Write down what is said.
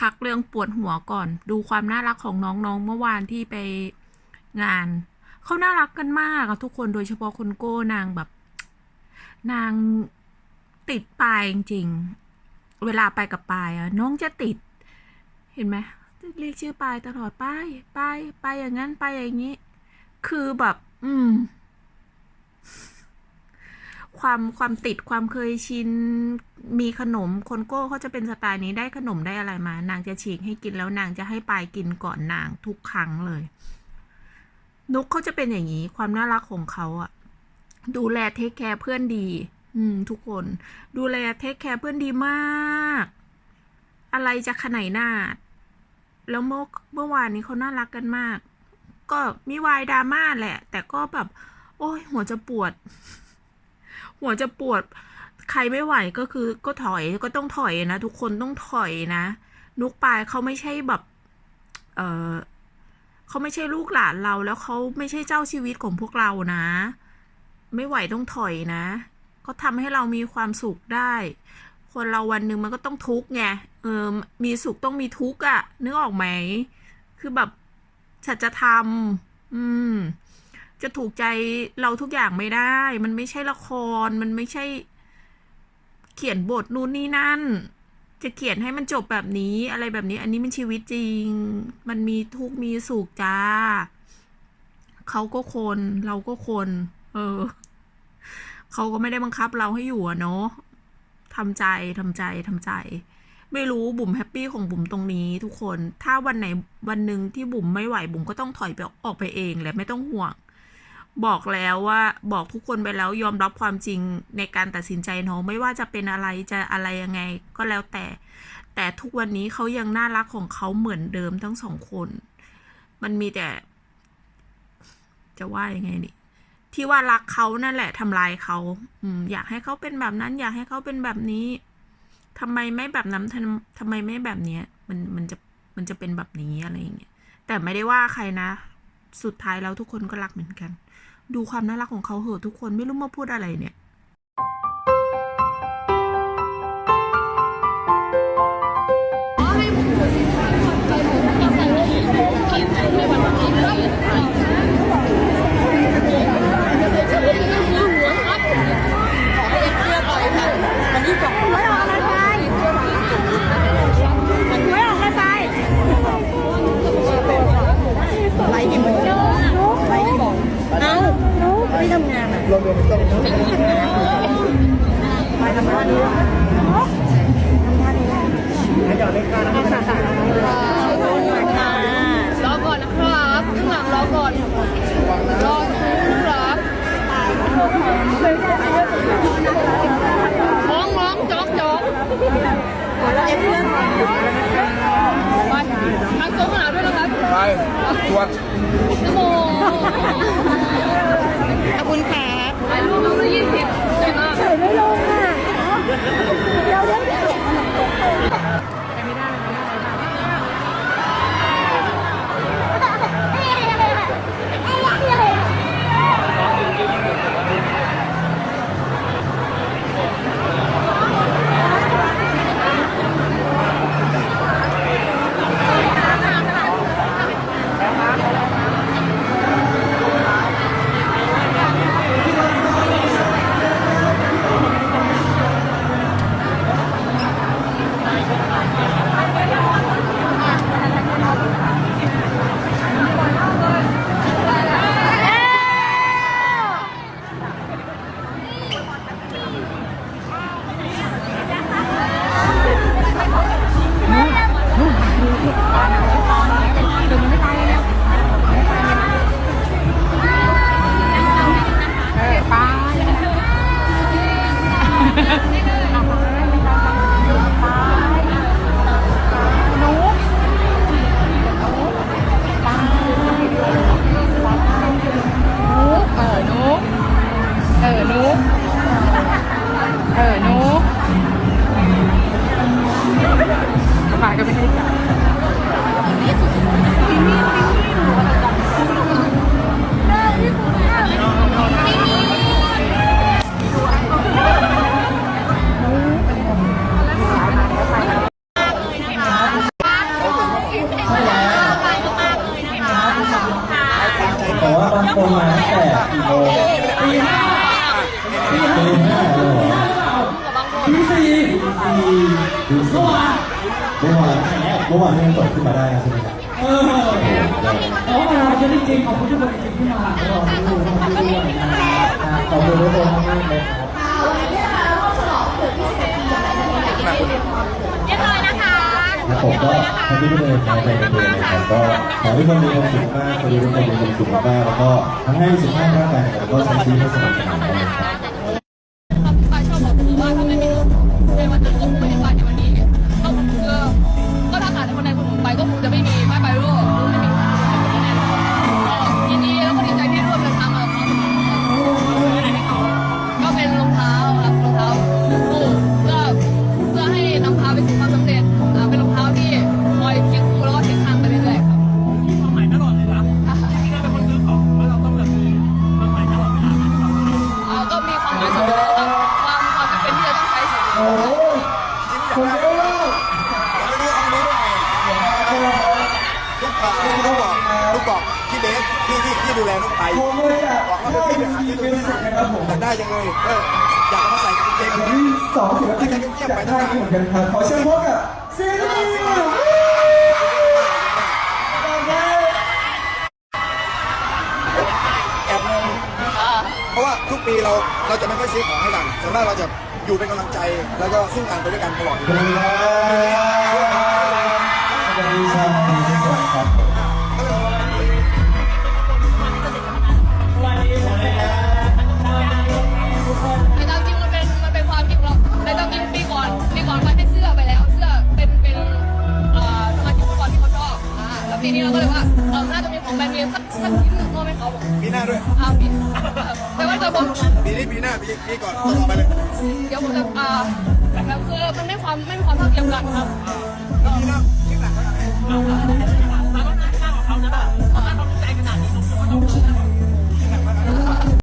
พักเรื่องปวดหัวก่อน ดูความน่ารักของน้องๆ เมื่อวานที่ไปงาน เขาน่ารักกันมากอะทุกคนโดยเฉพาะคุณโก้นางแบบ นางติดปลายจริงๆ เวลาไปกับปลายอะน้องจะติด เห็นไหมเรียกชื่อปลายตลอดปายปายปายอย่างนั้นปายอย่างนี้ คือแบบ อืม ความความติดความเคยชินมีขนมคนโก้เขาจะเป็นสไตล์นี้ได้ขนมได้อะไรมา นางจะฉีกให้กินแล้วนางจะให้ปลายกินก่อนนางทุกครั้งเลย นุกเขาจะเป็นอย่างนี้ ความน่ารักของเขาอะดูแลเทคแคร์เพื่อนดี อืม ทุกคน ดูแลเทคแคร์เพื่อนดีมาก อะไรจะขนายหน้าดแล้วเมื่อเมื่อวานนี้เขาน่ารักกันมาก ก็มีวายดราม่าแหละ แต่ก็แบบ โอ้ยหัวจะปวด หัวจะปวด ใครไม่ไหวก็คือก็ถอยก็ต้องถอยนะ ทุกคนต้องถอยนะ นุกปายเขาไม่ใช่แบบ เออเขาไม่ใช่ลูกหลานเรา แล้วเขาไม่ใช่เจ้าชีวิตของพวกเรานะ ไม่ไหวต้องถอยนะเขาทำให้เรามีความสุขได้ คนเราวันหนึ่งมันก็ต้องทุกข์ไงเออมีสุขต้องมีทุกข์อะ่ะนึกออกไหม คือแบบสัจธรรมอืม จะถูกใจเราทุกอย่างไม่ได้ มันไม่ใช่ละคร มันไม่ใช่ เขียนบทนู่นนี่นั่น จะเขียนให้มันจบแบบนี้ อะไรแบบนี้ อันนี้มันชีวิตจริง มันมีทุกมีสุขจ้าเขาก็คน เราก็คน เออเขาก็ไม่ได้บังคับเราให้อยู่อะเนาะทำใจทำใจทำใจ ไม่รู้บุ๋มแฮปปี้ของบุ๋มตรงนี้ทุกคน ถ้าวันไหนวันหนึ่งที่บุ๋มไม่ไหวบุ๋มก็ต้องถอยไปออกไปเองแหละไม่ต้องห่วง บอกแล้วว่าบอกทุกคนไปแล้วยอมรับความจริงในการตัดสินใจน้องไม่ว่าจะเป็นอะไรจะอะไรยังไงก็แล้วแต่ แต่ทุกวันนี้เขายังน่ารักของเขาเหมือนเดิมทั้งสองคน มันมีแต่ จะว่ายังไงนี่ที่ว่ารักเขานั่นแหละทำลายเขาอืมอยากให้เขาเป็นแบบนั้น อยากให้เขาเป็นแบบนี้ทำไมไม่แบบนั้นทำทำไมไม่แบบเนี้ย มันมันจะมันจะเป็นแบบนี้อะไรอย่างเงี้ยแต่ไม่ได้ว่าใครนะ สุดท้ายแล้วทุกคนก็รักเหมือนกัน ดูความน่ารักของเขาเหอะทุกคนไม่รู้มาพูดอะไรเนี่ย รับรอก่อนนะครับข้างหลังรอก่อน รอครับมองมองจ๊อกจ๊อกแล้วเอฟเพื่อนไปทางโต๊ะข้างหลังด้วยนะครับไปตรวจนโมขอบคุณครับถ่ายรูปรูปละยี่สิบใช่มากเฉยไม่ลงอะ คนมาตั้งแต่กี่โมงตีห้าตีห้าเลยเหรอกับบาตีสี่ตีตีเมื่อวานเมื่อวานเมื่อวานนี่มันตกขึ้นมาได้ใช่ไหมครับเออขอบคุณจริงๆขอบคุณทุกคนจริงที่มาหาเราขอบคุณด้วยนะครับขอบคุณทุกคนมากๆเลยครับเรียบร้อยนะ ครับผมก็ทำที่ทุกคนในใจในตัวนะครับก็ขอให้ทุกคนมีความสุขมากขอให้ทุกคนมีความสุขมากแล้วก็ทำให้สุขภาพร่างกายแล้วก็ใช้ชีวิตให้สม่ำเสมอนะครับ เบสพี่ที่ที่ดูแลลูกไปผมเลยอะบอกว่าก็พี่เป็ไปนหาทีซื้อมดูเป็นแลสิบนะครับผมอยากได้จังเลยเอออยากเอามาใส่กางเกงวันที่สองศิลปินอยากได้เหมือนกันครับขอเชิญพบกับซีรีส์แอบงงเพราะว่าทุกปีเราเราจะไม่ค่อยซื้อของให้กันส่วนมากเราจะอยู่เป็นกำลังใจแล้วก็สู้งานไปด้วยกันตลอดสวัสดีครับาบอกปีหน้าด้วยอ้าวปีแต่ว่าเกิดผมปีนี้ปีหน้าปีปีก่อนต่อไปเลยเดี๋ยวผมจะอ่าแบบคือมันไม่ความไม่มีความเท่าเทียมกันครับปีหน้าที่หลังเท่าไหร่